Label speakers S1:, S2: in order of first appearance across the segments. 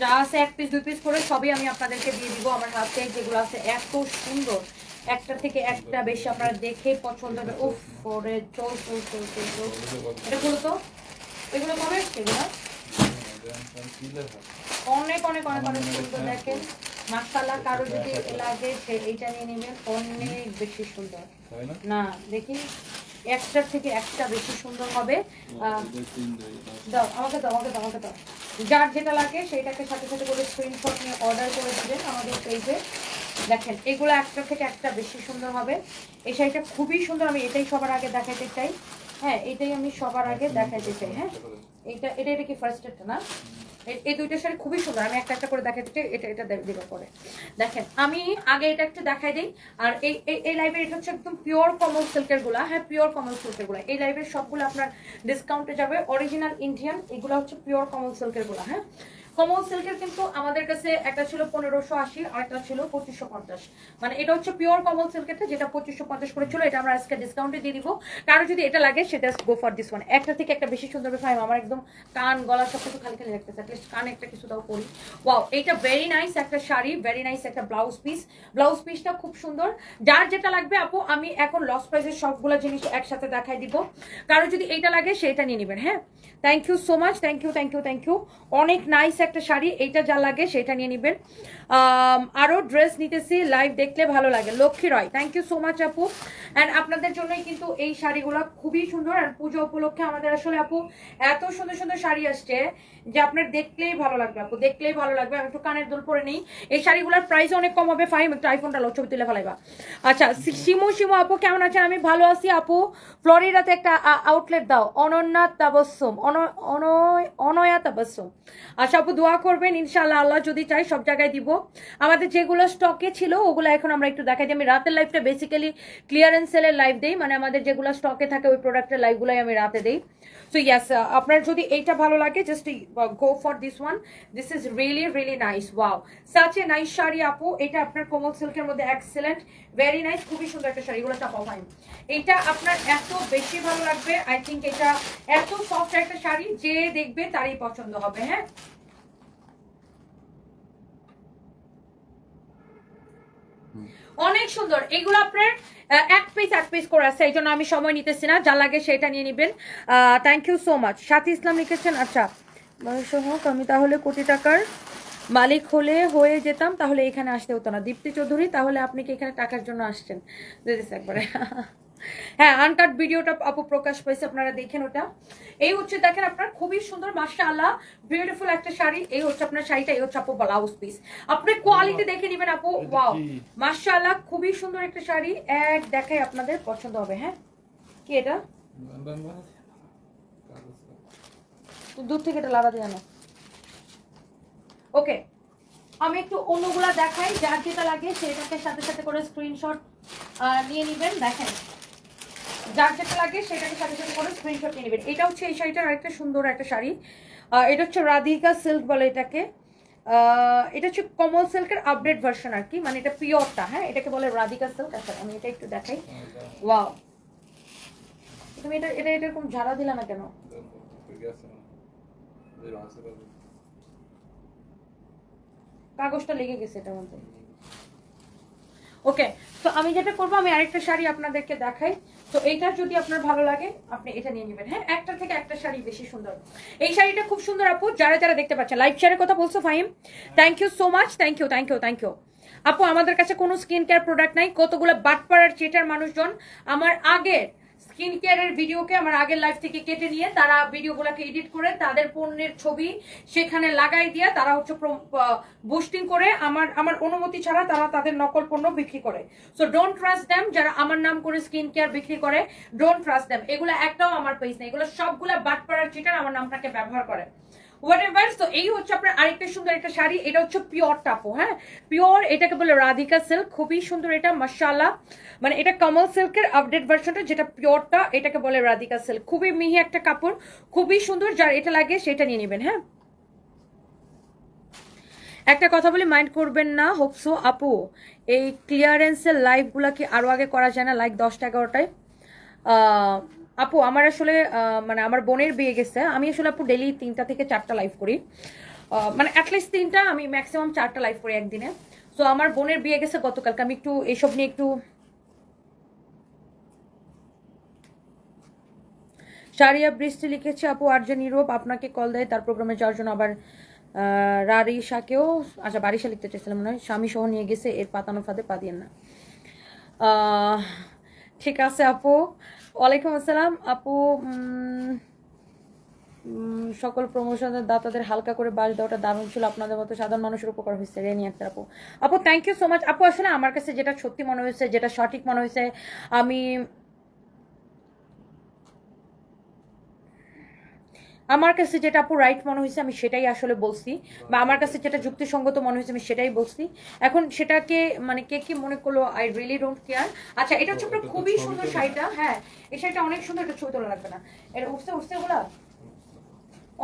S1: যা আছে এক পিস দুই পিস করে সবই আমি আপনাদেরকে দিয়ে দিব আমার হাতে যেগুলো আছে এত সুন্দর। একটা থেকে একটা বেশি আপনারা দেখে পছন্দ হবে। উফ করে চল চল চল চল চল এটা খুলো তো। এগুলো কবে এগুলো? অনেক অনেক অনেক অনেক সুন্দর দেখেন। মাসাল্লাহ কারও যদি লাগে সে এইটা নিয়ে নেবেন অনেক বেশি সুন্দর।
S2: না?
S1: না দেখি একটার থেকে একটা বেশি সুন্দর হবে। দাও আমাকে দাও আমাকে দাও আমাকে দাও। যার যেটা লাগে সেইটাকে সাথে সাথে করে স্ক্রিনশট নিয়ে অর্ডার করে দেবেন আমাদের পেজে দেখেন এগুলো একটা থেকে একটা বেশি সুন্দর হবে। এই শাড়িটা খুবই সুন্দর আমি এটাই সবার আগে দেখাতে চাই। হ্যাঁ এটাই আমি সবার আগে দেখাতে চাই হ্যাঁ। এইটা এটা এটা কি ফার্স্ট একটা না? এই- দুইটা শাড়ি খুবই সুন্দর। আমি একটা একটা করে দেখাতে চাই এটা এটা দেবো পরে। দেখেন, আমি আগে এটা একটু দেখাই দিই। আর এই- এই লাইভের এটা হচ্ছে একদম পিওর কমল সিল্কেরগুলা। হ্যাঁ পিওর কমল সিল্কেরগুলা। এই লাইভের সবগুলো আপনার ডিসকাউন্টে যাবে। অরিজিনাল ইন্ডিয়ান এগুলো হচ্ছে পিওর কমল সিল্কেরগুলা হ্যাঁ? কমল সিল্কের কিন্তু আমাদের কাছে একটা ছিল পনেরোশো আশি আর একটা ছিল পঁচিশশো পঞ্চাশ। মানে এটা হচ্ছে পিওর কমল সিল্কেরটা যেটা পঁচিশশো পঞ্চাশ করে ছিল এটা আমরা আজকে ডিসকাউন্টে দিয়ে দিব। কারও যদি এটা লাগে সেটা গো ফর দিস ওয়ান একটা থেকে একটা বেশি সুন্দর ফাইম আমার একদম কান, গলা সব কিছু খালি খালি রাখতেছে অ্যাটলিস্ট কানে একটা কিছু দাও করি ওয়াও এইটা ভেরি নাইস একটা শাড়ি ভেরি নাইস একটা ব্লাউজ পিস ব্লাউজ পিসটা খুব সুন্দর। যার যেটা লাগবে, আপু, আমি এখন লস প্রাইসের সবগুলো জিনিস একসাথে দেখাই দিব। কারও যদি এইটা লাগে সেটা নিয়ে নেবেন হ্যাঁ? Thank you so much thank you thank you thank you অনেক নাইস একটা শাড়ি এইটা যা লাগে সেটা নিয়ে নেবেন। আরও ড্রেস নিতেছি লাইভ দেখলে ভালো লাগে। Lakshmi Roy thank you so much আপু। অ্যান্ড আপনাদের জন্যই কিন্তু এই শাড়িগুলো খুবই সুন্দর। আর পুজো উপলক্ষে আমাদের আসলে আপু এত সুন্দর সুন্দর শাড়ি আসছে যে আপনার দেখলেই ভালো লাগবে আপু, দেখলেই ভালো লাগবে। আমি একটু কানের দুল পরে নেই। এই শাড়িগুলোর প্রাইস অনেক কম হবে। ফাইম একটু আইফোনটা লো ছবি তুলে ফেলাইবা। আচ্ছা শিমু শিমু আপু, কেমন আছেন? আমি ভালো আছি আপু। ফ্লোরিডাতে একটা আউটলেট দাও। অনন্যা অনয়- অনয়া তাবস্সুম। আচ্ছা আপু, দোয়া করবেন, ইনশাআল্লাহ, আল্লাহ যদি চাই সব জায়গায় দিব। আমাদের যেগুলো স্টকে ছিল, ওগুলো এখন আমরা একটু দেখাই। দিই আমি রাতের লাইফটা বেসিক্যালি ক্লিয়ারেন্স সেলের লাইভ দেই মানে আমাদের যেগুলো স্টকে থাকে, ওই প্রোডাক্টের লাইভগুলোই আমি রাতে দেই। সো ইয়াস আপনার যদি এইটা ভালো লাগে just go for this one this is really really nice wow such a nice sari আপু, এটা আপনার কোমল সিল্কের মধ্যে এক্সেলেন্ট ভেরি নাইস খুবই সুন্দর একটা শাড়ি, এগুলো চাপা ফাইন এইটা আপনার এত বেশি ভালো লাগবে আই থিঙ্ক এটা এত সফট একটা শাড়ি, যে দেখবে তারই পছন্দ হবে হ্যাঁ? অনেক সুন্দর। এগুলো আপনার এক পিস এক পিস করে আছে এই জন্য আমি সময় নিতেছি না। যা লাগে সেটা নিয়ে নেবেন। থ্যাংক ইউ সো মাচ সাথী ইসলাম লিখেছেন আচ্ছা হোক, আমি তাহলে কোটি টাকার মালিক হলে হয়ে যেতাম, তাহলে এখানে আসতে হতো না। দীপ্তি চৌধুরী, তাহলে আপনি কি এখানে টাকার জন্য আসছেন? দিদি একবারে। হ্যাঁ আনকাট ভিডিওটা আপু প্রকাশ পেয়েছে আপনারা দেখেন ওটা। এই হচ্ছে দেখেন আপনার খুবই সুন্দর মাশাআল্লাহ বিউটিফুল একটা শাড়ি। এই হচ্ছে আপনার শাড়িটা এই হচ্ছে আপু ব্লাউজ পিস আপনি কোয়ালিটি দেখে নেবেন আপু। ওয়াও মাশাআল্লাহ খুবই সুন্দর একটা শাড়ি। এক দেখাই আপনাদের পছন্দ হবে হ্যাঁ? কি এটা? দূর থেকে এটা লাড়া দিয়ে না ওকে আমি একটু অন্যগুলা দেখাই যার যেটা লাগে সেটাকে সাথে সাথে করে স্ক্রিনশট নিয়ে নেবেন। দেখেন যার যেটা লাগে সেটাকে সাথে সাথে করে স্ক্রিনশট নিয়ে নেবেন। এটা হচ্ছে এই শাড়িটার আরেকটা সুন্দর একটা শাড়ি। এটা হচ্ছে রাধিকা সিল্ক বলে এটাকে। এটা হচ্ছে কমল সিল্কের আপডেট ভার্সন আর কি। মানে এটা পিওরটা হ্যাঁ? এটাকে বলে রাধিকা সিল্ক আচ্ছা আমি এটা একটু দেখাই। ওয়াও তুমি এটা এটা এটা এরকম ঝাড়া দিলা না কেন? কাগজটা লেগে গেছে এটার মধ্যে। ওকে তো আমি যেটা করব, আমি আরেকটা শাড়ি আপনাদেরকে দেখাই। তো এইটা যদি আপনার ভালো লাগে, আপনি এটা নিয়ে নেবেন। হ্যাঁ একটা থেকে একটা শাড়ি বেশি সুন্দর। এই শাড়িটা খুব সুন্দর আপু, যারা যারা দেখতে পাচ্ছেন। লাইভ শেয়ারের কথা বলছো Faim thank you so much thank you thank you thank you আপু, আমাদের কাছে কোনো স্কিন কেয়ার প্রোডাক্ট নাই। কতগুলো বাটপাড়ার চেটার মানুষজন। আমার আগের স্কিন কেয়ারের ভিডিওকে আমার আগের লাইফ থেকে কেটে নিয়ে তারা ভিডিওগুলোকে এডিট করে তাদের পণ্যের ছবি সেখানে লাগাই দিয়ে তারা হচ্ছে বুস্টিং করে আমার আমার অনুমতি ছাড়া তারা তাদের নকল পণ্য বিক্রি করে। সো ডোন্ট ট্রাস্ট দ্যাম যারা আমার নাম করে স্কিন কেয়ার বিক্রি করে ডোন্ট ট্রাস্ট দ্যাম এগুলো একটাও আমার পেজ নেই। এগুলো সবগুলো বাট বাটপাড়ার চিটার আমার নামটাকে ব্যবহার করে। হোয়াট তো এই হচ্ছে আপনার আরেকটা সুন্দর একটা শাড়ি, এটা হচ্ছে পিওর টাপো হ্যাঁ? পিওর এটাকে বলে রাধিকা সিল্ক খুবই সুন্দর এটা, মাশাআল্লাহ। মানে এটা সিল্কের আপডেট যেটা পিওরটা এটাকে বলে রাধিকা সিল্ক খুবই মিহি একটা কাপড়, খুবই সুন্দর, যার এটা লাগে সেটা নিয়ে নেবেন হ্যাঁ? একটা কথা বলি মাইন্ড করবেন না হোপসো আপু। এই ক্লিয়ারেন্সের লাইভগুলো কি আগে করা যায় না লাইক দশটা, এগারোটায়? আপু, আমার আসলে মানে আমার বোনের বিয়ে গেছে। আমি আসলে আপু ডেলি তিনটা থেকে চারটা লাইভ করি। মানে অ্যাটলিস্ট তিনটা, আমি ম্যাক্সিমাম চারটা লাইভ করি একদিনে। তো আমার বোনের বিয়ে গেছে গতকালকে। আমি একটু এইসব নিয়ে একটু সারিয়া বৃষ্টি লিখেছে আপু আর্জেন ইউরোপ আপনাকে কল দেয়, তার প্রোগ্রামে যাওয়ার জন্য আবার রারিশাকেও আচ্ছা বারিশা লিখতে চাইছিলাম মনে হয় স্বামী সহ নিয়ে গেছে, এর পাতানো ফাঁদে পা দিয়েন না। ঠিক আছে আপু। ওয়ালাইকুম আসসালাম। আপু সকল প্রমোশনের দাতাদের হালকা করে বাস দেওয়াটা দারুণ ছিল। আপনাদের মতো সাধারণ মানুষের উপকার হয়েছে, রেনি আক্তার আপু। আপু থ্যাংক ইউ সো মাচ আপু, আসলে আমার কাছে যেটা সত্যি মনে হয়েছে, যেটা সঠিক মনে হয়েছে, আমি আমার কাছে যেটা আপু রাইট মনে হয়েছে আমি সেটাই আসলে বলছি। বা আমার কাছে যেটা যুক্তিসঙ্গত মনে হয়েছে আমি সেটাই বলছি। এখন সেটাকে মানে কে কি মনে করল আই রিয়েলি ডোন্ট কেয়ার আচ্ছা এটা হচ্ছে আপনার খুবই সুন্দর শাড়িটা হ্যাঁ। এই শাড়িটা অনেক সুন্দর এটা ছবি তোলা লাগবে না। এটা উঠছে উঠছে ওগুলা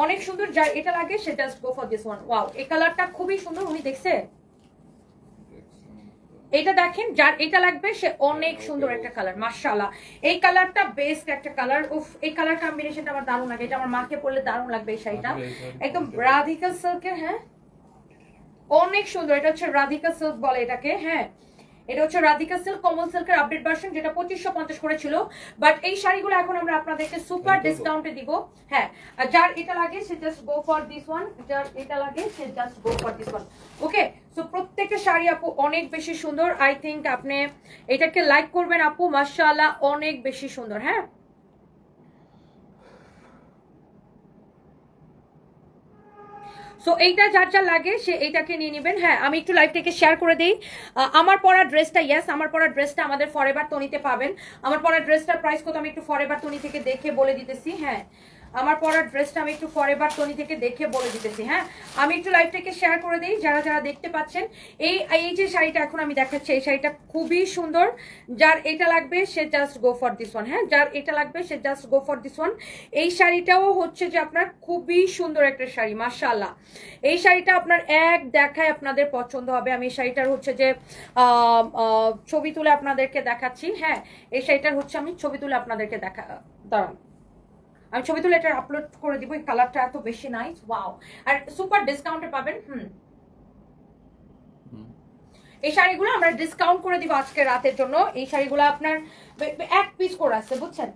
S1: অনেক সুন্দর যার এটা লাগে সে just go for this one wow এই কালারটা খুবই সুন্দর উনি দেখছে? এটা দেখেন যার এটা লাগবে সে অনেক সুন্দর একটা কালার মার্শাল্লাহ এই কালারটা বেস্ট একটা কালার উফ এই কালার কম্বিনেশনটা আমার দারুণ লাগে। এটা আমার মাকে পরলে দারুণ লাগবে এই শাড়িটা। একদম রাধিকা সিল্কের হ্যাঁ? অনেক সুন্দর এটা হচ্ছে রাধিকা সিল্ক বলে এটাকে হ্যাঁ? এটা হচ্ছে রাধিকা সিল্ক কমল সিল্কের আপডেট ভার্সন যেটা পঁচিশশো পঞ্চাশ করে ছিল বাট এই শাড়িগুলো এখন আমরা আপনাদেরকে সুপার ডিসকাউন্টে দিব। হ্যাঁ আর যার এটা লাগে সে just go for this one যার এটা লাগে সে just go for this one okay so প্রত্যেকটা শাড়ি আপু অনেক বেশি সুন্দর। আই থিঙ্ক আপনি এটাকে লাইক করবেন আপু মাশাআল্লাহ অনেক বেশি সুন্দর হ্যাঁ? সো এইটা যার যা লাগে, সে এইটাকে নিয়ে নেবেন। হ্যাঁ আমি একটু লাইভটাকে শেয়ার করে দিই। আমার পরা ড্রেসটা ইয়াস আমার পরা ড্রেসটা আমাদের ফরেভার তনিতে পাবেন। আমার পরা ড্রেসটার প্রাইস কত আমি একটু ফরেভার তনি থেকে দেখে বলে দিতেছি হ্যাঁ। আমার পরার ড্রেসটা আমি একটু ফরেভার তনি থেকে দেখে বলে দিতেছি হ্যাঁ? আমি একটু লাইভটাকে শেয়ার করে দিই, যারা যারা দেখতে পাচ্ছেন। এই এই যে শাড়িটা এখন আমি দেখাচ্ছি, এই শাড়িটা খুবই সুন্দর। যার এটা লাগবে, সে just go for this one হ্যাঁ? যার এটা লাগবে, সে just go for this one এই শাড়িটাও হচ্ছে যে আপনার খুবই সুন্দর একটা শাড়ি, মাশাআল্লাহ। এই শাড়িটা আপনার এক দেখায় আপনাদের পছন্দ হবে। আমি এই শাড়িটার হচ্ছে যে ছবি তুলে আপনাদেরকে দেখাচ্ছি হ্যাঁ? এই শাড়িটার হচ্ছে আমি ছবি তুলে আপনাদেরকে দেখা, দাঁড়ান। আমি ছবি তুলে এটা আপলোড করে দিব এই কালারটা এত বেশি নাইস ওয়াও আর সুপার ডিসকাউন্টে পাবেন হুম। এই শাড়িগুলো আমরা ডিসকাউন্ট করে দিব আজকে রাতের জন্য। এই শাড়িগুলো আপনার এক পিস করে আছে বুঝছেন?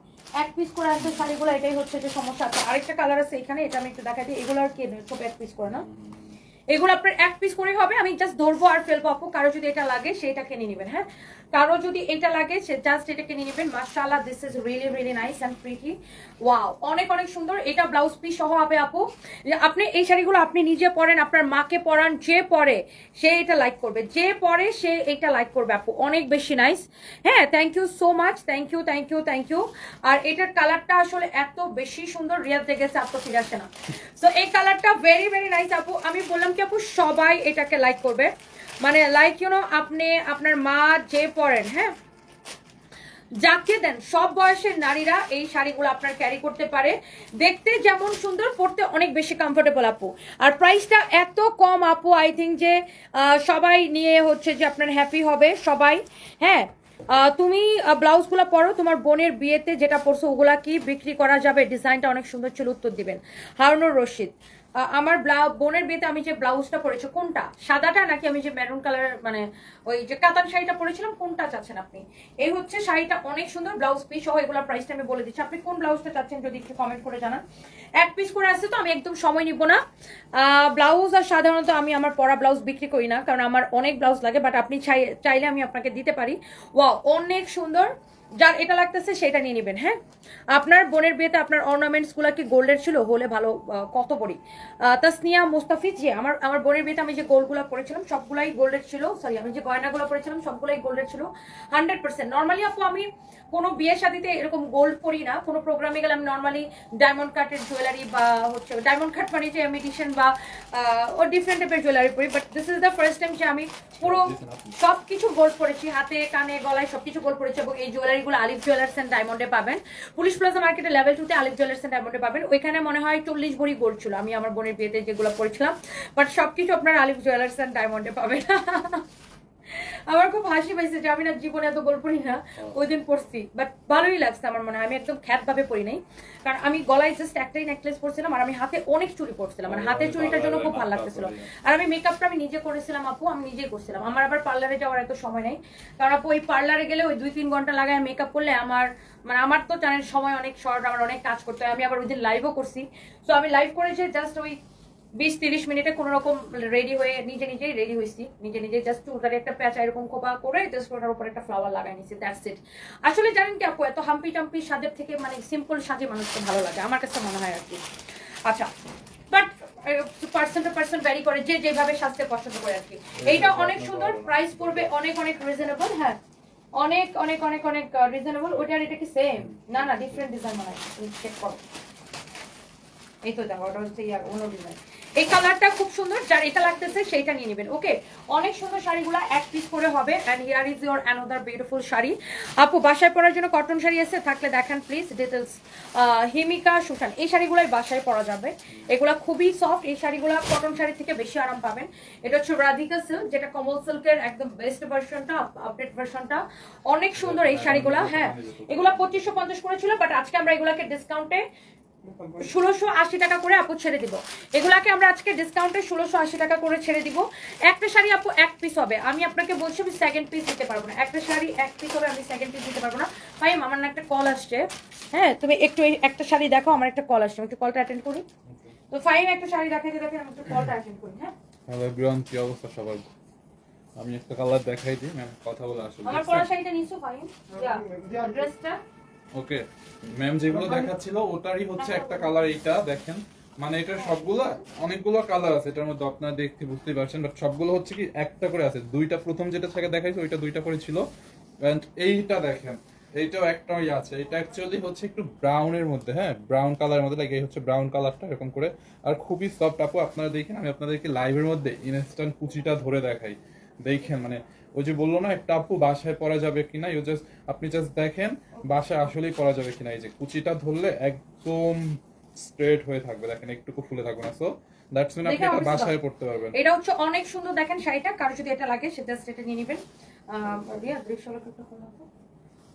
S1: এক পিস করে আছে শাড়িগুলো এটাই হচ্ছে যে সমস্যা। আছে আরেকটা কালার আছে এখানে এটা আমি একটু দেখাই দিই। এগুলো আর কি সব এক পিস করে না? এগুলো আপনার এক পিস করে হবে আমি জাস্ট ধরবো আর ফেলব আপু কারও যদি এটা লাগে সেটাকে নিয়ে নেবেন হ্যাঁ? কারও যদি এটা লাগে, সে জাস্ট এটাকে নিয়ে নেবেন। মাশাআল্লাহ this is really really nice and pretty wow অনেক অনেক সুন্দর। এটা ব্লাউজ পিস সহ হবে আপু। আপনি এই শাড়িগুলো আপনি নিজে পরেন, আপনার মাকে পরান, যে পরে সে এটা লাইক করবে। যে পরে সে এটা লাইক করবে আপু। অনেক বেশি নাইস হ্যাঁ thank you so much thank you thank you thank you আর এটার কালারটা আসলে এত বেশি সুন্দর রিয়াল দেখেছে আপু ফিরে আসে না? সো এই কালারটা ভেরি ভেরি নাইস আপু। আমি বললাম কি আপু, সবাই এটাকে লাইক করবে। মানে লাইক ইউনো আপনি, আপনার মা যে পরেন হ্যাঁ? যাকে দেন, সব বয়সের নারীরা এই শাড়িগুলো আপনার ক্যারি করতে পারে। দেখতে যেমন সুন্দর পড়তে অনেক বেশি কমফোর্টেবল আপু। আর প্রাইসটা এত কম, আপু আই থিঙ্ক যে সবাই নিয়ে হচ্ছে যে আপনার হ্যাপি হবে, সবাই। হ্যাঁ তুমি ব্লাউজগুলো পরো, তোমার বোনের বিয়েতে যেটা পরছো, ওগুলা কি বিক্রি করা যাবে? ডিজাইনটা অনেক সুন্দর ছিল, উত্তর দিবেন। হারুনুর রশিদ আমার বোনের বিয়েতে আমি যে ব্লাউজটা পরেছি, কোনটা? সাদাটা নাকি আমি যে মেরুন কালার মানে ওই যে কাতান শাড়িটা পরেছিলাম, কোনটা চাচ্ছেন আপনি? এই হচ্ছে শাড়িটা অনেক সুন্দর, ব্লাউজ পিস সহ এগুলোর প্রাইসটা আমি বলে দিচ্ছি। আপনি কোন ব্লাউজটা চাচ্ছেন যদি একটু কমেন্ট করে জানান। এক পিস করে আসছে তো, আমি একদম সময় নিব না। ব্লাউজ আর সাধারণত আমি আমার পরা ব্লাউজ বিক্রি করি না, কারণ আমার অনেক ব্লাউজ লাগে বাট আপনি চাই- চাইলে আমি আপনাকে দিতে পারি। ওয়া অনেক সুন্দর। যার এটা লাগতেছে সেটা নিয়ে নেবেন হ্যাঁ? আপনার বোনের বিয়েতে আপনার অর্নামেন্টসগুলা কি গোল্ডের ছিল? হলে ভালো কত আহ, তাসনিয়া মুস্তাফিজ যে আমার আমার বোনের বিয়েতে আমি যে গোল্ডগুলো পরেছিলাম সবগুলাই গোল্ডের ছিল। সরি আমি যে গয়নাগুলো পরেছিলাম সবগুলাই গোল্ডের ছিল। হান্ড্রেড পার্সেন্ট নর্মালি আপু আমি কোনো বিয়ে শাদিতে এরকম গোল্ড পরি না। কোনো প্রোগ্রামে গেলে আমি নর্মালি ডায়মন্ড কাটের জুয়েলারি বা হচ্ছে ডায়মন্ড কাট মানে যে ইমিটেশন বা ও ডিফারেন্ট টাইপের জুয়েলারি পরি। But this is the first time যে আমি পুরো সব কিছু গোল্ড পরেছি। হাতে কানে গলায় সবকিছু গোল্ড পরেছি এবং এই জুয়েলারিগুলো আলিফ জুয়েলার্স অ্যান্ড ডায়মন্ডে পাবেন। পুলিশ প্লাজা মার্কেটে লেভেল টুতে আলিফ জুয়েলার্স অ্যান্ড ডায়মন্ডে পাবেন। ওইখানে মনে হয় চল্লিশ ভরি গোল্ড ছিল। আমি আমার বোনের বিয়েতে যেগুলো পড়েছিলাম। বাট সবকিছু আপনার আলিফ জুয়েলার্স অ্যান্ড ডায়মন্ডে পাবেন। আমার খুব হাসি পাইছে যে আমি না জীবনে এত গোল পড়ি না ওই দিন পড়ছি। বাট ভালোই লাগছে আমার মনে হয়। আমি একদম খ্যাত ভাবে পড়ি নাই। কারণ আমি গলায় জাস্ট একটাই নেকলেস পরছিলাম আর আমি হাতে অনেক চুরি পরছিলাম। মানে হাতের চুরিটার জন্য খুব ভালো লাগতেছিল। আর আমি মেকআপটা আমি নিজে করেছিলাম আপু আমি নিজেই করছিলাম। আমার আবার পার্লারে যাওয়ার এত সময় নেই। কারণ আপু ওই পার্লারে গেলে ওই দুই তিন ঘণ্টা লাগায় মেকআপ করলে আমার মানে আমার তো জানেন সময় অনেক শর্ট আমার অনেক কাজ করতে হয়। আমি আবার ওই দিন লাইভও করছি। তো আমি লাইভ করেছি জাস্ট ওই বিশ তিরিশ মিনিটে কোনো রকম রেডি হয়ে নিজে নিজেই রেডি হয়েছি। নিজে নিজে জাস্ট চুলটারে একটা প্যাঁচা এরকম খোপা করে জাস্ট ওটার উপর একটা ফ্লাওয়ার লাগাই নিছি দ্যাটস ইট আসলে জানেন কি আপু এত হাম্পি টাম্পি সাজের থেকে মানে সিম্পল সাজে মানুষকে ভালো লাগে আমার কাছে মনে হয় আর কি। আচ্ছা but person to person vary করে যে যেভাবে সাজতে পছন্দ করে আর কি। এইটা অনেক সুন্দর প্রাইস পড়বে অনেক অনেক রিজনেবল হ্যাঁ। অনেক অনেক অনেক অনেক রিজনেবল ওইটার এটা কি সেম না না ডিফারেন্ট ডিজাইন মনে হয় চেক করো। এই তো দেখো ওটা হচ্ছে ইয়ার অন্য ডিজাইন এই কালারটা খুব সুন্দর, যার এটা লাগতেছে সেইটা নিয়ে নেবেন। ওকে অনেক সুন্দর শাড়িগুলো এক পিস করে হবে। And here is your another beautiful sari. আপু, বাসায় পরার জন্য কটন শাড়ি আছে, থাকলে দেখেন প্লিজ ডিটেলস হিমিকা, সুশান, এই শাড়িগুলোই বাসায় পরা যাবে। এগুলো খুবই সফট এই শাড়িগুলো কটন শাড়ি থেকে বেশি আরাম পাবেন। এটা হচ্ছে রাধিকা সিল্ক যেটা কমল সিল্কের একদম বেস্ট ভার্সনটা আপডেট ভার্সনটা অনেক সুন্দর এই শাড়িগুলো হ্যাঁ। এগুলো পঁচিশশো পঞ্চাশ করেছিল বাট আজকে আমরা এগুলাকে ডিসকাউন্টে ষোলোশো আশি টাকা করে আপু ছেড়ে দিব। এগুলাকে আমরা আজকে ডিসকাউন্টে ষোলোশো আশি টাকা করে ছেড়ে দিব। একটা শাড়ি আপু এক পিস হবে। আমি আপনাকে বলছি আমি সেকেন্ড পিস দিতে পারব না। একটা শাড়ি এক পিস হবে আমি সেকেন্ড পিস দিতে পারব না। ভাই আমার না একটা কল আসছে। হ্যাঁ তুমি একটু একটা শাড়ি দেখো আমার একটা কল আসছে। আমি একটু কলটা অ্যাটেন্ড করি। তো ফাইন একটা শাড়ি দেখাইতে দেখেন আমি একটু কলটা অ্যাটেন্ড করি হ্যাঁ?
S2: হ্যালো এভরিওয়ান কি অবস্থা সবার আমি একটা কালার দেখাই দিই ম্যাম কথা বলে আসলে
S1: আমার পরা শাড়িটা নিছো ফাইন ড্রেসটা
S2: ওকে ম্যাম যেগুলো দেখাচ্ছিল ওটারই হচ্ছে একটা কালার এইটা দেখেন। মানে এটা সবগুলো অনেকগুলো কালার আছে এটার মধ্যে আপনারা দেখতে বুঝতেই পারছেন বাট সবগুলো হচ্ছে কি একটা করে আছে। দুইটা প্রথম যেটা থেকে দেখাইছে ওইটা দুইটা করে ছিল। এন্ড এইটা দেখেন এইটাও একটাই আছে। এটা অ্যাকচুয়ালি হচ্ছে একটু ব্রাউনের মধ্যে হ্যাঁ? ব্রাউন কালারের মধ্যে লাগে এই হচ্ছে ব্রাউন কালারটা এরকম করে। আর খুবই সফট আপু আপনারা দেখেন আমি আপনাদেরকে লাইভের মধ্যে ইনস্ট্যান্ট কুচিটা ধরে দেখাই। দেখেন মানে ওই যে বলল না একটা আপু বাসায় পরা যাবে কিনা ইউ জাস্ট আপনি জাস্ট দেখেন বাসায় আসলেই পরা যাবে কিনা। এই যে কুচিটা ধরলে একদম স্ট্রেট হয়ে থাকবে। দেখেন একটুকু ফুলে থাকবে না। সো দ্যাটস মিন আপনি এটা বাসায় পড়তে পারবেন।
S1: এটা হচ্ছে অনেক সুন্দর। দেখেন শাড়িটা কারও যদি এটা লাগে সেটা সেটা নিয়ে নেবেন। রিয়া দৃশ্যটা একটু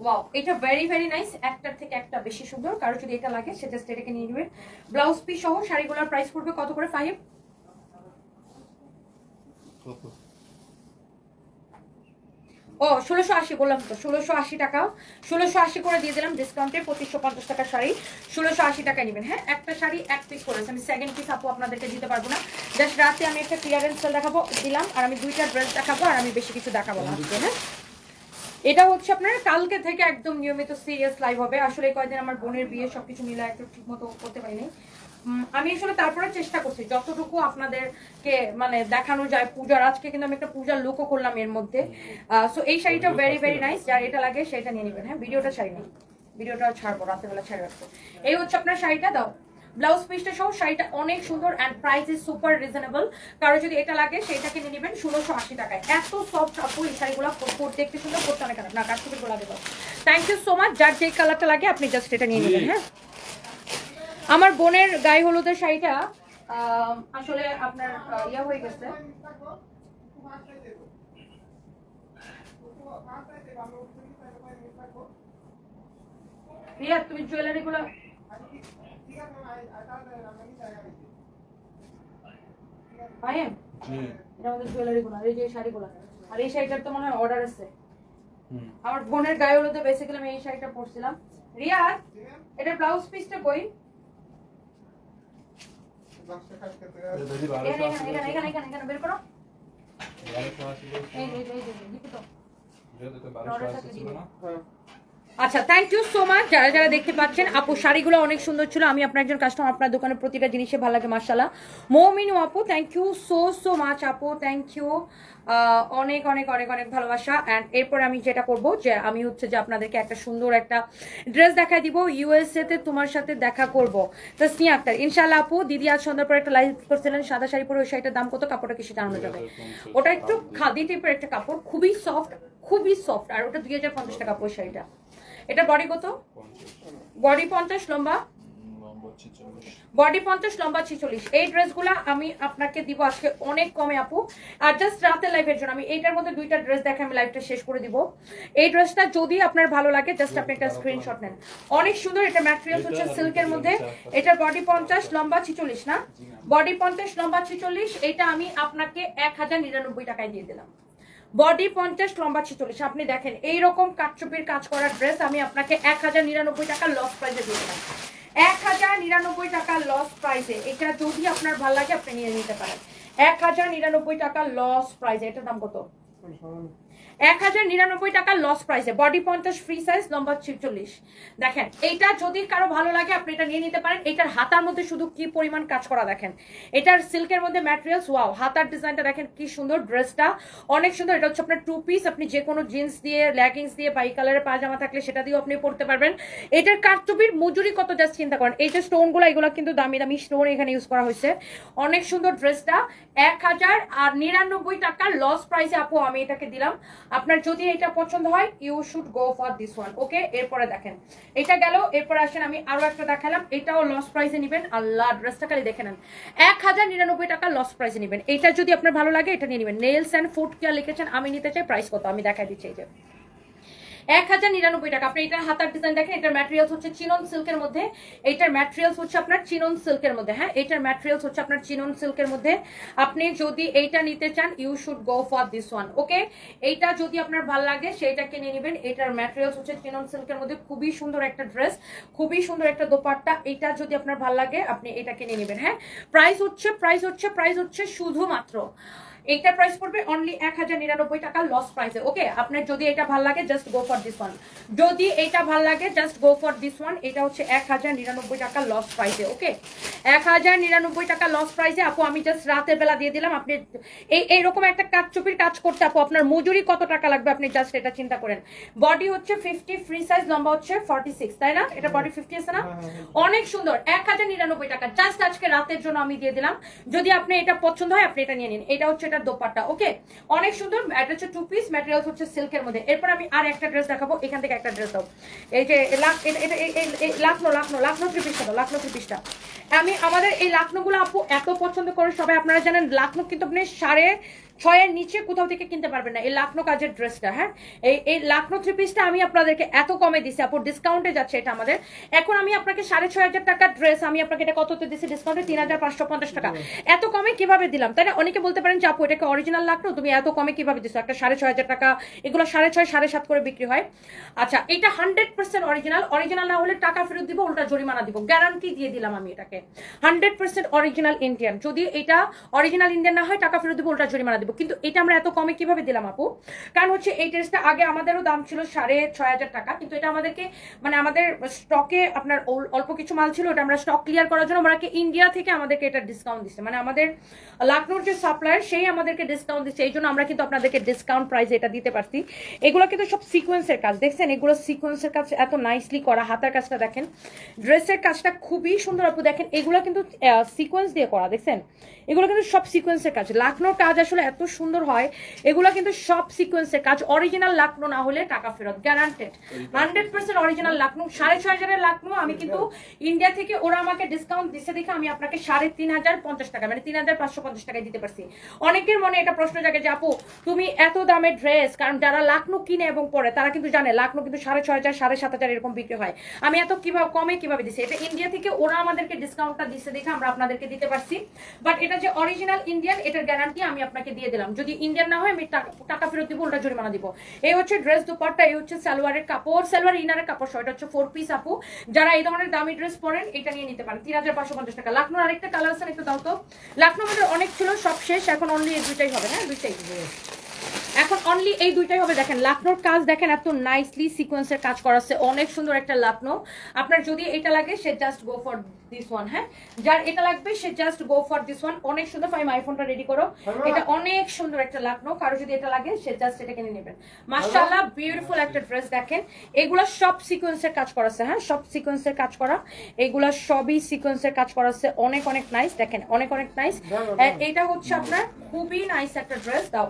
S1: ওয়াও এটা ভেরি ভেরি নাইস একটার থেকে একটা বেশি সুন্দর। কারও যদি এটা লাগে সেটা এটাকে নিয়ে নেবেন। ব্লাউজ পিস সহ শাড়িগুলোর প্রাইস পড়বে কত করে ফাইভ ও ষোলোশো আশি বললাম তো ষোলোশো আশি টাকা। ষোলোশো আশি করে দিয়ে দিলাম ডিসকাউন্টে পঁচিশশো পঞ্চাশ টাকা শাড়ি। ষোলোশো আশি টাকায় নেবেন হ্যাঁ? একটা শাড়ি এক পিস করেছে আমি সেকেন্ড পিস আপু আপনাদেরকে দিতে পারব না। জাস্ট রাতে আমি একটা ক্লিয়ারেন্স সেল দেখাবো দিলাম আর আমি দুইটা ড্রেস দেখাবো আর আমি বেশি কিছু দেখাবো না। হ্যাঁ? এটা হচ্ছে আপনার কালকে থেকে একদম নিয়মিত সিরিয়াস লাইভ হবে। আসলে কয়েকদিন আমার বোনের বিয়ে সবকিছু মিলে একটু ঠিক মতো করতে পারিনি। আমি আসলে তারপরে চেষ্টা করছি যতটুকু আপনাদেরকে মানে দেখানো যায় পূজার। আজকে কিন্তু আমি একটা পূজার লুকও করলাম এর মধ্যে। সো এই শাড়িটা ভেরি ভেরি নাইস যার এটা লাগে সেটা নিয়ে নেবেন। হ্যাঁ ভিডিওটা নেই ভিডিওটা ছাড়বো রাতেরবেলা ছেড়ে রাখব এই হচ্ছে আপনার শাড়িটা দাও। ব্লাউজ পিসটা সহ শাড়িটা অনেক সুন্দর and price is super reasonable কারও যদি এটা লাগে সেটাকে নিয়ে নেবেন ষোলোশো আশি টাকায়। এত সফট আপু এই শাড়িগুলো পরতে একটু সুন্দর করতে অনেক না কাশ্মীর লাগে দাও থ্যাংক ইউ সো মাচ যার যে কালারটা লাগে, আপনি জাস্ট এটা নিয়ে নেবেন হ্যাঁ? আমার বোনের গায়ে হলুদের শাড়িটা আসলে আপনার ইয়া হয়ে গেছে। রিয়া তুমি জুয়েলারি গুলো এটা আমাদের জুয়েলারি গুলো আর এই যে শাড়িগুলো আর এই শাড়িটার তো মনে হয় অর্ডার আছে। আমার বোনের গায়ে হলুদে বেসিক্যালি আমি এই শাড়িটা পরছিলাম। রিয়া এটা ব্লাউজ পিসটা কই? এখানে এখানে এখানে এখানে এখানে এখানে বের করো। আচ্ছা থ্যাংক ইউ সো মাচ যারা যারা দেখতে পাচ্ছেন, আপু, শাড়িগুলো অনেক সুন্দর ছিল। আমি আপনার একজন কাস্টমার আপনার দোকানের প্রতিটা জিনিসে ভালো লাগে মার্শাল্লাহ মৌমিনু আপু thank you so so much আপু। থ্যাংক ইউ অনেক অনেক অনেক অনেক ভালোবাসা। অ্যান্ড এরপর আমি যেটা করব, যে আমি হচ্ছে যে আপনাদেরকে একটা সুন্দর একটা ড্রেস দেখা দিব। ইউএসএতে তোমার সাথে দেখা করব। তো আক্তার ইনশাল্লাহ আপু, দিদি আজ সন্ধ্যার পর একটা লাইভ করছিলেন, সাদা শাড়ি পরে ওই শাড়িটার দাম কত? কাপড়টা কিছু জানানো যাবে? ওটা একটু খাদি টাইপের একটা কাপড়, খুবই সফট খুবই সফট আর ওটা দুই হাজার পঞ্চাশ টাকা কাপড় শাড়িটা। এটা বডি কত? বডি পঞ্চাশ লম্বা? বডি পঞ্চাশ লম্বা ছিচল্লিশ। এই ড্রেসগুলো আমি আপনাকে দিব আজকে অনেক কমে আপু। আর জাস্ট রাতে লাইভের জন্য আমি এইটার মধ্যে দুইটা ড্রেস দেখে আমি লাইভটা শেষ করে দিব। এই ড্রেসটা যদি আপনার ভালো লাগে জাস্ট আপনি একটা স্ক্রিনশট নেন। অনেক সুন্দর এটা ম্যাটেরিয়ালস হচ্ছে সিল্কের মধ্যে। এটা বডি পঞ্চাশ লম্বা ছিচল্লিশ না? বডি পঞ্চাশ লম্বা ছিচল্লিশ এটা আমি আপনাকে এক হাজার নিরানব্বই টাকায় দিয়ে দিলাম। বডি পঞ্চাশ, লম্বা ছিচল্লিশ। আপনি দেখেন, এইরকম কাটচুপির কাজ করার ড্রেস আমি আপনাকে এক হাজার নিরানব্বই টাকা লস প্রাইজে দিয়েছিলাম এক হাজার নিরানব্বই টাকা লস প্রাইজে এটা যদি আপনার ভালো লাগে, আপনি নিয়ে নিতে পারেন। এক হাজার নিরানব্বই টাকা লস প্রাইজে এটার দাম কত? এক হাজার নিরানব্বই টাকা লস প্রাইসে বডি পঞ্চাশ ফ্রি সাইজ লম্বা ছিচল্লিশ। দেখেন, এইটা যদি কারও ভালো লাগে, আপনি এটা নিয়ে নিতে পারেন। এটার হাতার মধ্যে শুধু কি পরিমাণ কাজ করা দেখেন? এটার সিল্কের মধ্যে ম্যাটেরিয়ালস ওয়াও হাতার ডিজাইনটা দেখেন কি সুন্দর ড্রেসটা অনেক সুন্দর, এটা হচ্ছে আপনার টু পিস আপনি যে কোনো জিন্স দিয়ে লেগিংস দিয়ে বাই কালারের পাজামা থাকলে সেটা দিয়েও আপনি পরতে পারবেন। এটার কারচুপির মজুরি কত জাস্ট চিন্তা করেন। এই যে স্টোনগুলো এগুলো কিন্তু দামি দামি স্টোন এখানে ইউজ করা হয়েছে। অনেক সুন্দর ড্রেসটা এক হাজার আর নিরানব্বই টাকার লস প্রাইসে আপু, আমি এটাকে দিলাম। আপনার যদি এটা পছন্দ হয় you should go for this one okay এরপরে দেখেন, এটা গেল, এরপরে আসেন আমি আরও একটা দেখালাম, এটাও লস প্রাইসে নেবেন, আল্লাহ ড্রেসটা খালি দেখে নেন। এক হাজার নিরানব্বই টাকা লস প্রাইসে নেবেন। এটা যদি আপনার ভালো লাগে, এটা নিয়ে নেবেন। নেলস অ্যান্ড ফুড কেয়ার লিখেছেন, আমি নিতে চাই প্রাইস কত? আমি দেখাই দিচ্ছি, এই যে। এক হাজার নিরানব্বই টাকা। আপনি এটার হাতার ডিজাইন দেখেন, এটার ম্যাটেরিয়ালস হচ্ছে চিনন সিল্কের মধ্যে। এটার ম্যাটেরিয়ালস হচ্ছে আপনার চিনন সিল্কের মধ্যে হ্যাঁ? এটার ম্যাটেরিয়ালস হচ্ছে আপনার চিনন সিল্কের মধ্যে। আপনি যদি এইটা নিতে চান you should go for this one okay এইটা যদি আপনার ভালো লাগে, সেইটা কিনে নেবেন। এটার ম্যাটেরিয়ালস হচ্ছে চিনন সিল্কের মধ্যে। খুবই সুন্দর একটা ড্রেস খুবই সুন্দর একটা দোপাট্টা। এটা যদি আপনার ভালো লাগে, আপনি এটা কিনে নেবেন হ্যাঁ? প্রাইস হচ্ছে প্রাইস হচ্ছে প্রাইস হচ্ছে শুধুমাত্র এইটা প্রাইস পড়বে অনলি এক হাজার নিরানব্বই টাকা লস প্রাইসে ওকে আপনার যদি এটা ভালো লাগে just go for this one যদি এটা ভালো লাগে just go for this one এটা হচ্ছে এক হাজার নিরানব্বই টাকা লস প্রাইসে ওকে এক হাজার নিরানব্বই টাকা লস প্রাইসে আপু আমি জাস্ট রাতের বেলা দিয়ে দিলাম। আপনি এই এইরকম একটা কাজ চুপির কাজ করতে আপু আপনার মজুরি কত টাকা লাগবে? আপনি জাস্ট এটা চিন্তা করেন। বডি হচ্ছে ফিফটি ফ্রি সাইজ লম্বা হচ্ছে ফর্টি সিক্স তাই না? এটা বডি ফিফটি আছে না? অনেক সুন্দর। এক হাজার নিরানব্বই টাকা। জাস্ট আজকে রাতের জন্য আমি দিয়ে দিলাম। যদি আপনি এটা পছন্দ হয় আপনি এটা নিয়ে নিন। এটা হচ্ছে এটা দোপাট্টা ওকে অনেক সুন্দর এটা হচ্ছে টু পিস ম্যাটেরিয়ালস হচ্ছে সিল্কের মধ্যে। এরপর আমি আর একটা ড্রেস দেখাবো, এখান থেকে একটা ড্রেস দাও। এই যে লাখনো লাখনো লাখনো থ্রি পিসটা দাও, লাখনো থ্রি পিসটা আমি আমাদের এই লাখনোগুলো আপু এত পছন্দ করে সবাই, আপনারা জানেন, লাখনো কিন্তু আপনি সাড়ে ছয়ের নিচে কোথাও থেকে কিনতে পারবেন না। এই লাখনো কাজের ড্রেসটা হ্যাঁ? এই এই লাখনো থ্রি পিসটা আমি আপনাদেরকে এত কমে দিছি। আপু ডিসকাউন্টে যাচ্ছে এটা আমাদের। এখন আমি আপনাকে সাড়ে ছয় হাজার টাকার ড্রেস আমি আপনাকে এটা কততে দিচ্ছি ডিসকাউন্টে তিন হাজার পাঁচশো পঞ্চাশ টাকা। এত কমে কীভাবে দিলাম? তাই না? অনেকে বলতে পারেন যে, আপু এটাকে অরিজিনাল লাখনো? তুমি এত কমে কীভাবে দিচ্ছ একটা সাড়ে ছয় হাজার টাকা, এগুলো সাড়ে ছয়, সাড়ে সাত করে বিক্রি হয়। আচ্ছা এটা হান্ড্রেড পার্সেন্ট অরিজিনাল অরিজিনাল না হলে টাকা ফেরত দিব, উল্টা জরিমানা দিব। গ্যারান্টি দিয়ে দিলাম আমি এটাকে। হান্ড্রেড পার্সেন্ট অরিজিনাল ইন্ডিয়ান যদি এটা অরিজিনাল ইন্ডিয়ান না হয়, টাকা ফেরত দিব, উল্টা জরিমানা দিব। কিন্তু এটা আমরা এত কমে কীভাবে দিলাম আপু? কারণ হচ্ছে এই ড্রেসটা আগে আমাদেরও দাম ছিল সাড়ে ছয় হাজার টাকা, কিন্তু এটা আমাদেরকে মানে আমাদের স্টকে আপনার অল্প কিছু মাল ছিল, ওটা আমরা স্টক ক্লিয়ার করার জন্য আমাকে ইন্ডিয়া থেকে আমাদেরকে এটা ডিসকাউন্ট দিচ্ছে। মানে আমাদের লাকনোর যে সাপ্লায়ার সেই আমাদেরকে ডিসকাউন্ট দিচ্ছে এই জন্য আমরা কিন্তু আপনাদেরকে ডিসকাউন্ট প্রাইসে এটা দিতে পারছি। এগুলো কিন্তু সব সিকোয়েন্সের কাজ, দেখছেন? এগুলো সিকোয়েন্সের কাজ এত নাইসলি করা, হাতার কাজটা দেখেন। ড্রেসের কাজটা খুবই সুন্দর আপু, দেখেন, এগুলো কিন্তু সিকোয়েন্স দিয়ে করা, দেখছেন? এগুলো কিন্তু সব সিকোয়েন্সের কাজ। লাকনোর কাজ আসলে এত সুন্দর হয়। এগুলো কিন্তু সব সিকোয়েন্সের কাজ। অরিজিনাল লাকনো না হলে টাকা ফেরত। Guaranteed hundred percent original Lucknow. সাড়ে ছয় হাজারের লাকনো। আমি কিন্তু ইন্ডিয়া থেকে ওরা আমাকে ডিসকাউন্ট দিচ্ছে দেখে আমি আপনাকে সাড়ে তিন হাজার পঞ্চাশ টাকা মানে তিন হাজার পাঁচশো পঞ্চাশ টাকায় দিতে পারছি। অনেকের মনে এটা প্রশ্ন জাগে যে, আপু, তুমি এত দামের ড্রেস কারণ যারা লাকনো কিনে এবং পরে, তারা কিন্তু জানে লাকনো কিন্তু সাড়ে ছয় হাজার, সাড়ে সাত হাজার এরকম বিক্রি হয়। আমি এত কীভাবে, কমে কীভাবে দিচ্ছি এটা ইন্ডিয়া থেকে ওরা আমাদেরকে ডিসকাউন্টটা দিচ্ছে দেখে আমরা আপনাদেরকে দিতে পারছি। বাট এটা যে অরিজিনাল ইন্ডিয়ান এটার গ্যারান্টি আমি আপনাকে দিয়ে দিলাম। যদি ইন্ডিয়ান না হয় আমি টাকা ফেরত দিব ওটা জরিমানা দিব। এই হচ্ছে ড্রেস দুপাট্টা, এই হচ্ছে সালোয়ারের কাপড়, সালোয়ার ইনারের কাপড় এটা হচ্ছে ফোর পিস আপু। যারা এই ধরনের দামি ড্রেস পরেন, এটা নিয়ে নিতে পারেন। তিন হাজার পাঁচশো পঞ্চাশ টাকা। লাখনোর আরেকটা কালার আছে, একটু দাও তো। লাখনো মধ্যে অনেক ছিল, সব শেষ। এখন অনলি এই দুইটাই হবে হ্যাঁ? দুইটাই। এখন অনলি এই দুইটাই হবে, দেখেন লাকনোর কাজ দেখেন, এত নাইসলি সিকোয়েন্সের কাজ করাচ্ছে অনেক সুন্দর একটা লাকনো আপনার যদি এটা লাগে, সে just go for this one হ্যাঁ? যার এটা লাগবে সে just go for this one অনেক সুন্দর আমি আইফোনটা রেডি করো। এটা অনেক সুন্দর একটা লাকনো কারও যদি এটা লাগে সে জাস্ট এটা কিনে নেবেন মাশাআল্লাহ বিউটিফুল একটা ড্রেস দেখেন। এগুলা সব সিকোয়েন্সের কাজ করাছে হ্যাঁ? সব সিকোয়েন্সের কাজ করা। এগুলা সবই সিকোয়েন্সের কাজ করাছে। অনেক অনেক নাইস দেখেন অনেক অনেক নাইস এটা হচ্ছে আপনার খুবই নাইস একটা ড্রেস দাও।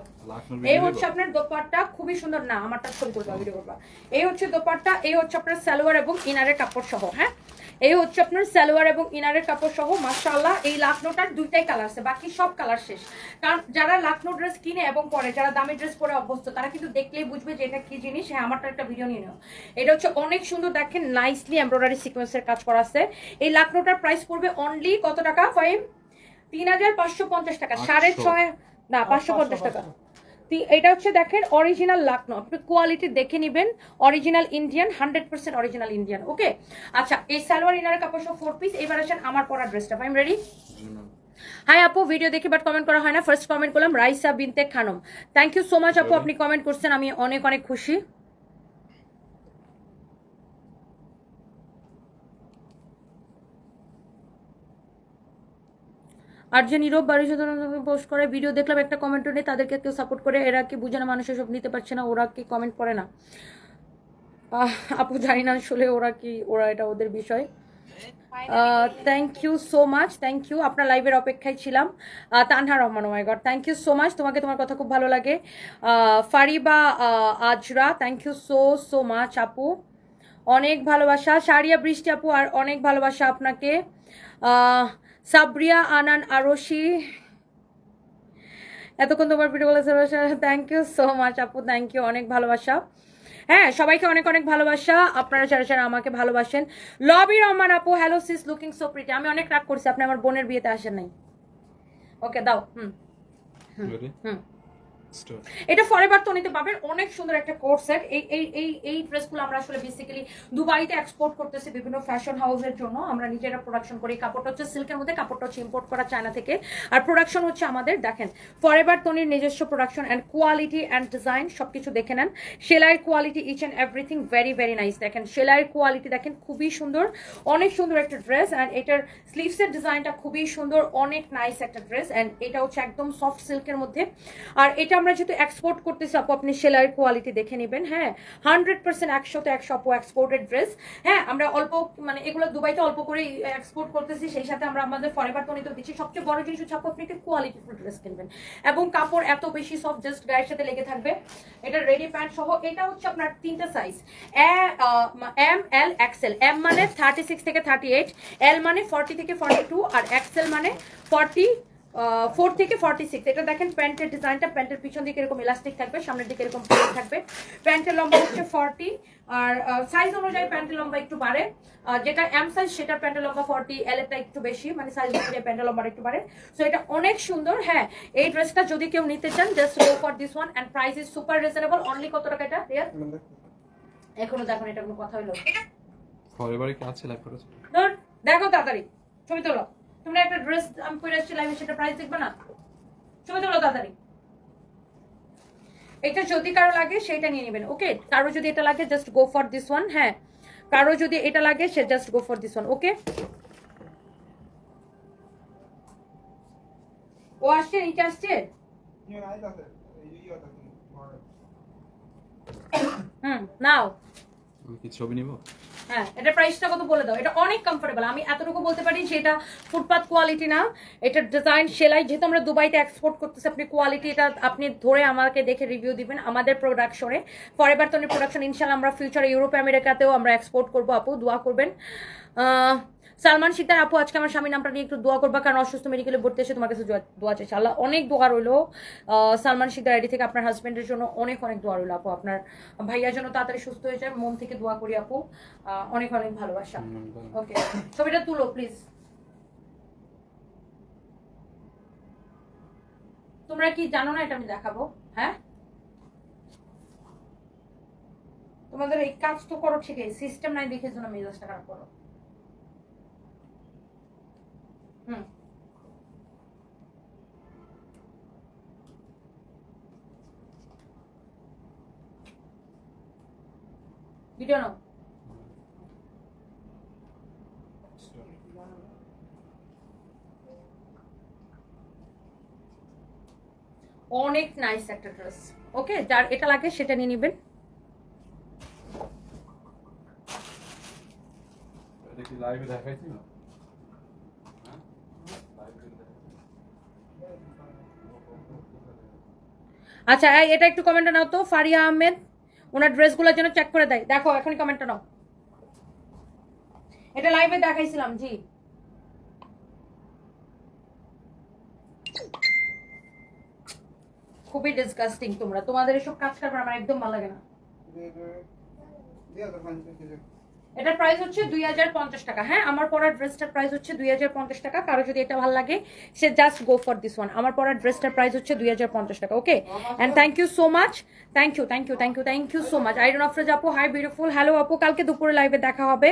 S1: এই হচ্ছে আপনার দোপাট্টা খুবই সুন্দর। না আমারটা ছবি করবা ভিডিও করবা। এই হচ্ছে দোপাট্টা এই হচ্ছে আপনার সালোয়ার এবং ইনারের কাপড় সহ হ্যাঁ? এই হচ্ছে আপনার সালোয়ার এবং ইনারের কাপড় সহ মাশাআল্লাহ এই লাখনোটার দুইটাই কালার আছে বাকি সব কালার শেষ। কারণ যারা লাখনো ড্রেস কিনে এবং পরে যারা দামি ড্রেস পরে অভ্যস্ত তারা কিন্তু দেখলেই বুঝবে যে এটা কি জিনিস হ্যাঁ আমারটা একটা ভিডিও নিয়ে নাও। এটা হচ্ছে অনেক সুন্দর দেখেন নাইসলি এমব্রয়ডারি সিকোয়েন্সের কাজ করা আছে। এই লাখনোটার প্রাইস পড়বে অনলি কত টাকা ফাইভ তিন হাজার পাঁচশো পঞ্চাশ টাকা সাড়ে ছয় না পাঁচশো পঞ্চাশ টাকা। এটা হচ্ছে দেখেন অরিজিনাল লাকনো আপনি কোয়ালিটি দেখে নেবেন original Indian hundred percent original Indian okay আচ্ছা এই সালোয়ার ইনার কাপড় সব ফোর পিস এবার আসেন আমার পরা ড্রেসটা আই এম রেডি হাই আপু ভিডিও দেখে বাট কমেন্ট করা হয় না। ফার্স্ট কমেন্ট করলাম Raisa Binte Khanam. Thank you so much আপু আপনি কমেন্ট করছেন আমি অনেক অনেক খুশি। আর যে নীরব সাথে পোস্ট করে ভিডিও দেখলাম একটা কমেন্ট নেই তাদেরকে কেউ সাপোর্ট করে এরা কি বুঝে না মানুষ সব নিতে পারছে না ওরা কি কমেন্ট করে না? আপু জানি না আসলে ওরা কি ওরা এটা ওদের বিষয়। Thank you so much thank you আপনার লাইভের অপেক্ষায় ছিলাম। Tanha Rahman oh my god thank you so much তোমাকে তোমার কথা খুব ভালো লাগে। Fariba Azra thank you so so much আপু। অনেক ভালোবাসা সারিয়া বৃষ্টি আপু আর অনেক ভালোবাসা আপনাকে। সাবরিয়া আনান আরশি। এতক্ষণ তোমার video thank you so much আপু থ্যাংক ইউ অনেক ভালোবাসা। হ্যাঁ সবাইকে অনেক অনেক ভালোবাসা আপনারা যারা যারা আমাকে ভালোবাসেন। লবি রহমান আপু hello sis looking so pretty আমি অনেক রাগ করছি আপনি আমার বোনের বিয়েতে আসেন নাই। ওকে দাও হুম। হুম. এটা ফরেভার তো নিতে পারবেন। অনেক সুন্দর একটা কোর্স সেট এই এই এই এই ড্রেসগুলো আমরা আসলে বেসিক্যালি দুবাইতে এক্সপোর্ট করতেছি বিভিন্ন ফ্যাশন হাউসের জন্য। আমরা নিজেরা প্রোডাকশন করি। কাপড়টা হচ্ছে সিল্কের মধ্যে, কাপড়টা হচ্ছে ইম্পোর্ট করা চায়না থেকে। আর প্রোডাকশন হচ্ছে আমাদের, দেখেন ফরেভার তনির নিজস্ব production and quality and design সবকিছু দেখে নেন। সেলাইয়ের quality each and everything very very nice দেখেন, সেলাইয়ের কোয়ালিটি দেখেন, খুবই সুন্দর। অনেক সুন্দর একটা ড্রেস অ্যান্ড এটার স্লিভসের ডিজাইনটা খুবই সুন্দর। অনেক নাইস একটা ড্রেস অ্যান্ড এটা হচ্ছে একদম সফট সিল্কের মধ্যে। আর এটা আমরা যেহেতু এক্সপোর্ট করতেছি, আপু, আপনি সেলাইয়ের কোয়ালিটি দেখে নেবেন হ্যাঁ? হান্ড্রেড পার্সেন্ট একশোতে একশো, আপু এক্সপোর্টেড ড্রেস হ্যাঁ? আমরা অল্প মানে এগুলো দুবাইতে অল্প করে এক্সপোর্ট করতেছি, সেই সাথে আমরা আমাদের ফরেভার তনিত দিচ্ছি। সবচেয়ে বড় জিনিস হচ্ছে, আপু, আপনি একটা কোয়ালিটিফুল ড্রেস কিনবেন এবং কাপড় এত বেশি সফট জাস্ট গায়ের সাথে লেগে থাকবে। এটা রেডি প্যান্ট সহ, এটা হচ্ছে আপনার তিনটা size M L XL M মানে থার্টি সিক্স থেকে থার্টি এইট এল মানে ফর্টি থেকে ফর্টি টু আর এক্সেল মানে ফর্টি ফোর থেকে ফর্টি সিক্স এটা দেখেন প্যান্টের ডিজাইনটা প্যান্টের পিছন দিকে এরকম ইলাস্টিক থাকবে সামনের দিকে এরকম প্লেন থাকবে। প্যান্টের লম্বা হচ্ছে ফর্টি আর সাইজ অনুযায়ী প্যান্টের লম্বা একটু বাড়ে। যেটা এম সাইজ সেটা প্যান্টের লম্বা ফর্টি এল এরটা একটু বেশি মানে সাইজ অনুযায়ী প্যান্টের লম্বা একটু বাড়ে। সো এটা অনেক সুন্দর। হ্যাঁ এই ড্রেসটা যদি কেউ নিতে চান just go for this one and price is super reasonable only কত টাকা এটা এখনও দেখুন এটা কোনো কথা হইল
S2: Forever কি আছে লাইভ করেছে
S1: ধর দেখো তাড়াতাড়ি ছবি তোলো। তোমরা একটা ড্রেস আমি পরে আসছি লাইভে সেটা প্রাইস দেখবে না? ছবি তোলো তাড়াতাড়ি। এটা যদি কারও লাগে সেটা নিয়ে নেবেন ওকে কারও যদি এটা লাগে just go for this one হ্যাঁ? কারও যদি এটা লাগে সে just go for this one okay ও আসছে নিচে আসছে? হুম নাও।
S2: আমি কি ছবি নিব?
S1: হ্যাঁ এটা প্রাইসটা কত বলে দাও? এটা অনেক কমফোর্টেবল আমি এতটুকু বলতে পারি যে এটা ফুটপাথ কোয়ালিটি না। এটা ডিজাইন সেলাই, যেহেতু আমরা দুবাইতে এক্সপোর্ট করতেছি, আপনি কোয়ালিটি এটা আপনি ধরে আমাকে দেখে রিভিউ দিবেন আমাদের প্রোডাকশনে পরের তনের প্রোডাকশন ইনশাল্লাহ আমরা ফিউচার ইউরোপ আমেরিকাতেও আমরা এক্সপোর্ট করব। আপু, দোয়া করবেন। সালমান শিকদার আপু আজকে আমার স্বামীর নামটা নিয়ে একটু দোয়া করবা কারণ অসুস্থ মেডিকেলে ভর্তি এসে তোমার কাছে দোয়া- চাইছে আল্লাহ অনেক দোয়া রইল। সালমান শিকদার আইডি থেকে আপনার হাজবেন্ডের জন্য অনেক অনেক দোয়া রইল আপু। আপনার ভাইয়ার জন্য তাড়াতাড়ি সুস্থ হয়ে যায় মন থেকে দোয়া করি আপু। অনেক অনেক ভালোবাসা। ওকে ছবিটা তুলো প্লিজ তোমরা কি জানো না এটা আমি দেখাবো। হ্যাঁ? তোমাদের এই কাজ তো করো ঠিকই সিস্টেম নাই দেখে জন্য মেজাজটা খারাপ করো। হুম। ভিডিও নাও। অনেক নাইস একটা ড্রেস ওকে যার এটা লাগে সেটা নিয়ে নেবেন।
S2: এটা কি লাইভে দেখাইছিল
S1: আচ্ছা এটা একটু কমেন্টটা নাও তো, ফারিয়া আহমেদ। ওনার ড্রেসগুলোর জন্য চেক করে দেয়। দেখো, এখনই কমেন্টটা নাও। এটা লাইভে দেখাইছিলাম, জি। খুবই ডিসকাস্টিং তোমরা। তোমাদের এসব কাজ করবে আমার একদম ভালো লাগে না। এটার প্রাইস হচ্ছে দুই হাজার পঞ্চাশ টাকা। হ্যাঁ আমার পরার ড্রেসটার প্রাইস হচ্ছে দুই হাজার পঞ্চাশ টাকা। কারও যদি এটা ভালো লাগে, সে just go for this one আমার পরার ড্রেসটার প্রাইস হচ্ছে দুই হাজার পঞ্চাশ টাকা okay and thank you so much thank you thank you thank you thank you so much Ayrin Afroz আপু হাই বিউটিফুল হ্যালো আপু কালকে দুপুরে লাইভে দেখা হবে।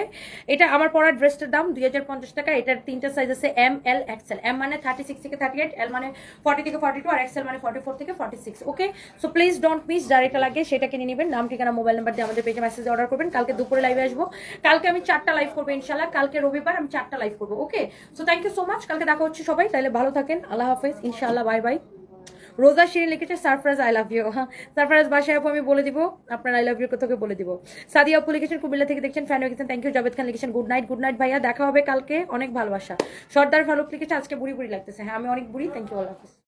S1: এটা আমার পরার ড্রেসটার দাম দুই হাজার পঞ্চাশ টাকা। এটার তিনটা সাইজ আছে এম এল এক্সেল এম মানে থার্টি সিক্স থেকে থার্টি এইট এল মানে ফর্টি থেকে ফর্টি টু আর এক্সেল মানে ফর্টি ফোর থেকে forty six okay so please don't miss যার এটা লাগে, সেটা কিনে নেবেন। নাম, ঠিকানা মোবাইল নাম্বার দিয়ে আমাদের পেজে মেসেজ অর্ডার করবেন। কালকে দুপুরে লাইভে আসব। কালকে আমি চারটা লাইভ করব ইনশাল্লাহ কালকে রবিবার আমি চারটা লাইভ করব okay so thank you so much কালকে দেখা হচ্ছে সবাই, তাহলে ভালো থাকেন, আল্লাহ হাফেজ ইনশাল্লাহ বাই বাই রোজা শিরিন লিখেছে, সারপ্রাইজ আই লাভ ইউ হ্যাঁ সারপ্রাইজ, বাসায় আপু, আমি বলে দিব, আপনার আই লাভ ইউ কোথাকে বলে দিব। সাদিয়া আপু লিখেছেন, কুমিল্লা থেকে দেখছেন ফ্যান লিখেছেন থ্যাংক ইউ জাভেদ খান লিখেছেন গুড নাইট গুড নাইট ভাইয়া। দেখা হবে কালকে, অনেক ভালোবাসা। সর্দার ফারুক লিখেছে, আজকে বুড়ি বুড়ি লাগতেছে। হ্যাঁ আমি অনেক বুড়ি থ্যাংক ইউ আল্লাহ হাফিজ।